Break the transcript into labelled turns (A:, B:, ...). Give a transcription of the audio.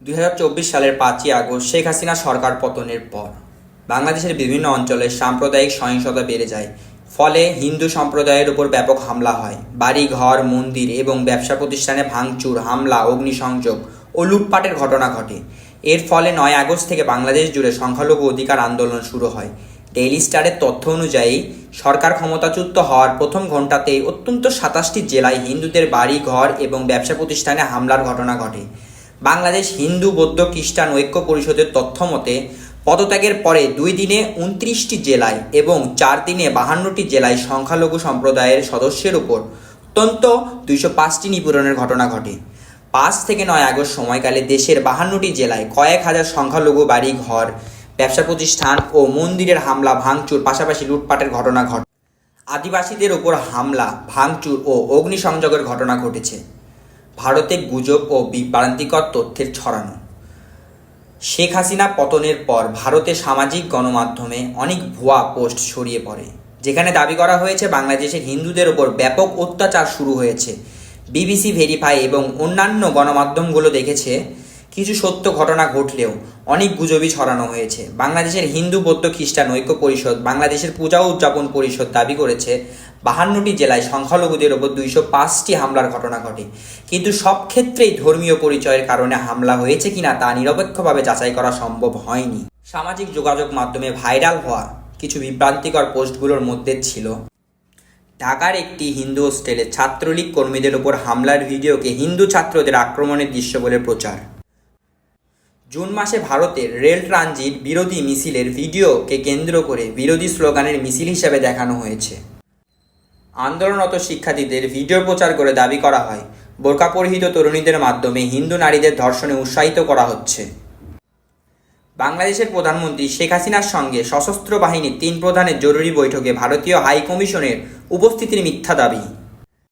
A: দুই হাজার চব্বিশ সালের পাঁচই আগস্ট শেখ হাসিনা সরকার পতনের পর বাংলাদেশের বিভিন্ন অঞ্চলে সাম্প্রদায়িক সহিংসতা বেড়ে যায়। ফলে হিন্দু সম্প্রদায়ের উপর ব্যাপক হামলা হয়। বাড়ি ঘর মন্দির এবং ব্যবসা প্রতিষ্ঠানে ভাঙচুর, হামলা, অগ্নিসংযোগ ও লুটপাটের ঘটনা ঘটে। এর ফলে নয় আগস্ট থেকে বাংলাদেশ জুড়ে সংখ্যালঘু অধিকার আন্দোলন শুরু হয়। ডেইলি স্টারের তথ্য অনুযায়ী, সরকার ক্ষমতাচ্যুত হওয়ার প্রথম ঘণ্টাতেই অত্যন্ত সাতাশটি জেলায় হিন্দুদের বাড়ি ঘর এবং ব্যবসা প্রতিষ্ঠানে হামলার ঘটনা ঘটে। বাংলাদেশ হিন্দু, বৌদ্ধ, খ্রিস্টান ঐক্য পরিষদের তথ্য মতে, পদত্যাগের পরে দুই দিনে উনত্রিশটি জেলায় এবং চার দিনে বাহান্নটি জেলায় সংখ্যালঘু সম্প্রদায়ের সদস্যের উপর অত্যন্ত দুইশো পাঁচটি নিপীড়নের ঘটনা ঘটে। পাঁচ থেকে নয় আগস্ট সময়কালে দেশের বাহান্নটি জেলায় কয়েক হাজার সংখ্যালঘু বাড়ি ঘর ব্যবসা প্রতিষ্ঠান ও মন্দিরের হামলা, ভাঙচুর, পাশাপাশি লুটপাটের ঘটনা ঘটে। আদিবাসীদের ওপর হামলা, ভাঙচুর ও অগ্নিসংযোগের ঘটনা ঘটেছে। ভারতে গুজব ও বিভ্রান্তিকর তথ্যের ছড়ানো। শেখ হাসিনা পতনের পর ভারতে সামাজিক গণমাধ্যমে অনেক ভুয়া পোস্ট ছড়িয়ে পড়ে, যেখানে দাবি করা হয়েছে বাংলাদেশের হিন্দুদের ওপর ব্যাপক অত্যাচার শুরু হয়েছে। বিবিসি ভেরিফাই এবং অন্যান্য গণমাধ্যমগুলো দেখেছে কিছু সত্য ঘটনা ঘটলেও অনেক গুজবই ছড়ানো হয়েছে। বাংলাদেশের হিন্দু, বৌদ্ধ, খ্রিস্টান ঐক্য পরিষদ, বাংলাদেশের পূজা উদযাপন পরিষদ দাবি করেছে, বাহান্নটি জেলায় সংখ্যালঘুদের ওপর দুইশো পাঁচটি হামলার ঘটনা ঘটে। কিন্তু সব ক্ষেত্রেই ধর্মীয় পরিচয়ের কারণে হামলা হয়েছে কিনা তা নিরপেক্ষভাবে যাচাই করা সম্ভব হয়নি। সামাজিক যোগাযোগ মাধ্যমে ভাইরাল হওয়া কিছু বিভ্রান্তিকর পোস্টগুলোর মধ্যে ছিল। ঢাকার একটি হিন্দু হোস্টেলে ছাত্রলীগ কর্মীদের ওপর হামলার ভিডিওকে হিন্দু ছাত্রদের আক্রমণের দৃশ্য বলে প্রচার। জুন মাসে ভারতের রেল ট্রানজিট বিরোধী মিছিলের ভিডিওকে কেন্দ্র করে বিরোধী স্লোগানের মিছিল হিসেবে দেখানো হয়েছে। আন্দোলনরত শিক্ষার্থীদের ভিডিও প্রচার করে দাবি করা হয়, বোরকা পরিহিত তরুণীদের মাধ্যমে হিন্দু নারীদের ধর্ষণে উৎসাহিত করা হচ্ছে। বাংলাদেশের প্রধানমন্ত্রী শেখ হাসিনার সঙ্গে সশস্ত্র বাহিনীর তিন প্রধানের জরুরি বৈঠকে ভারতীয় হাই কমিশনের উপস্থিতির মিথ্যা দাবি।